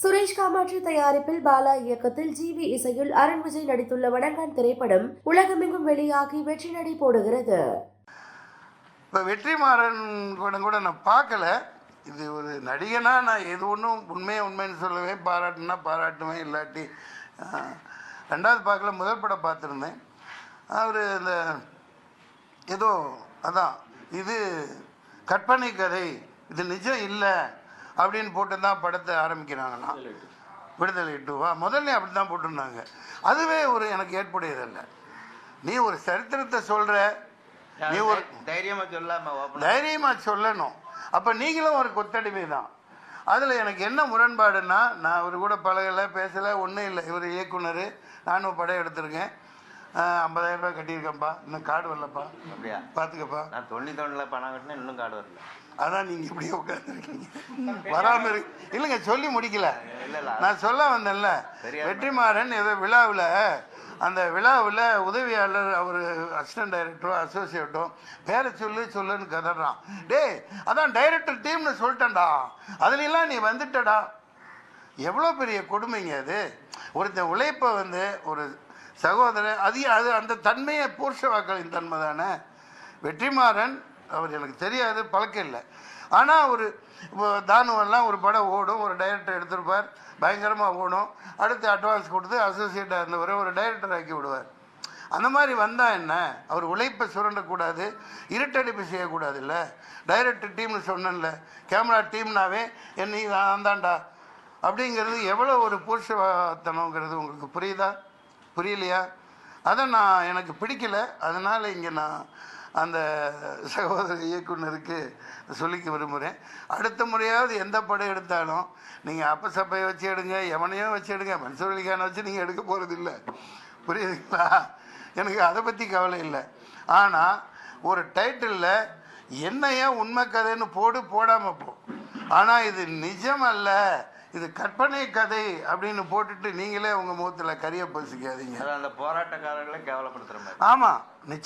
சுரேஷ் காமாட்சி தயாரிப்பில் பாலா இயக்கத்தில் ஜிவி இசையில் அருண் விஜய் நடித்துள்ள வடங்கான் திரைப்படம் உலகமெங்கும் வெளியாகி வெற்றி நடை போடுகிறது. இப்போ வெற்றிமாறன் படம் கூட நான் பார்க்கல. இது ஒரு நடிகனா நான் எது ஒன்றும் உண்மையை உண்மைன்னு சொல்லுவேன் பாராட்டுனா பாராட்டுவேன் இல்லாட்டி ரெண்டாவது பார்க்கல முதல் படம் பார்த்துருந்தேன். அவர் இந்த ஏதோ அதான் இது கற்பனை கதை இது நிஜம் இல்லை அப்படின்னு போட்டு தான் படத்தை ஆரம்பிக்கிறாங்கன்னா விடுதலை டூவா முதல்ல அப்படி தான் போட்டிருந்தாங்க. அதுவே ஒரு எனக்கு ஏற்புடையதல்ல. நீ ஒரு சரித்திரத்தை சொல்கிற நீ ஒரு தைரியமா சொல்லாம தைரியமா சொல்லணும். அப்ப நீங்களும் ஒரு கொத்தடிமை தான். அதுல எனக்கு என்ன முரண்பாடுன்னா நான் அவர் கூட பழகலை பேசலை ஒன்றும் இல்லை. இவர் இயக்குனர் நானும் படம் எடுத்திருக்கேன். 50000 ரூபாய் கட்டியிருக்கேன்ப்பா. இன்னும் கார்டு வரலப்பா. அப்படியா? பார்த்துக்கப்பா நான் தொண்ணூத்தி ஒண்ணுல பணம் கட்டினேன் இன்னும் கார்டு வரல. அதான் நீங்க இப்படியே உட்காந்துருக்கீங்க வராம இருக்கு இல்லைங்க சொல்லி முடிக்கல. நான் சொல்ல வந்தேன்ல. வெற்றிமாறன் ஏதோ விழாவில் அந்த விழாவில் உதவியாளர் அவர் அசிஸ்டன்ட் டைரக்டரோ அசோசியேட்டோ பேரை சொல்லு சொல்லுன்னு கதறான். டேய் அதான் டைரக்டர் டீம்னு சொல்லிட்டேன்டா. அதுலலாம் நீ வந்துட்டடா. எவ்வளோ பெரிய கொடுமைங்க அது. ஒருத்தன் உழைப்பை வந்து ஒரு சகோதரர் அது அது அந்த தன்மையை பூர்ஷவாக்களின் தன்மை தானே? வெற்றிமாறன் அவர் எனக்கு தெரியாது பழக்கம் இல்லை. ஆனால் ஒரு இப்போ தானுவெல்லாம் ஒரு படம் ஓடும் ஒரு டைரக்டர் எடுத்திருப்பார் பயங்கரமாக ஓடும். அடுத்து அட்வான்ஸ் கொடுத்து அசோசியேட்டாக இருந்தவரை ஒரு டைரக்டர் ஆக்கி விடுவார். அந்த மாதிரி வந்தால் என்ன? அவர் உழைப்பை சுரண்டக்கூடாது இருட்டடிப்பு செய்யக்கூடாது இல்லை டைரக்டர் டீம்னு சொன்னேன்ல கேமரா டீம்னாவே என்னை நான் தான்டா அப்படிங்கிறது எவ்வளோ ஒரு புருஷத்தனங்கிறது உங்களுக்கு புரியுதா? புரியலையா? அதை நான் எனக்கு பிடிக்கல. அதனால் இங்கே நான் அந்த சகோதர இயக்குனருக்கு சொல்லிக்க விரும்புகிறேன் அடுத்த முறையாவது எந்த படம் எடுத்தாலும் நீங்கள் அப்ப சப்பையை வச்சு எடுங்க எவனையோ வச்சு எடுங்க. மன்சூர் அலிகானை வச்சு நீங்கள் எடுக்க போகிறது இல்லை புரியுதுங்களா? எனக்கு அதை பற்றி கவலை இல்லை. ஆனால் ஒரு டைட்டிலில் என்னையா உண்மை கதைன்னு போடு போடாமல் போ. ஆனால் இது நிஜம் அல்ல இது கற்பனை கதை அப்படின்னு போட்டுட்டு நீங்களே உங்கள் முகத்தில் கரிய பூசிக்காதீங்க. அந்த போராட்டக்காரர்களை கேவலப்படுத்துற மாதிரி. ஆமாம் நிச்சயம்.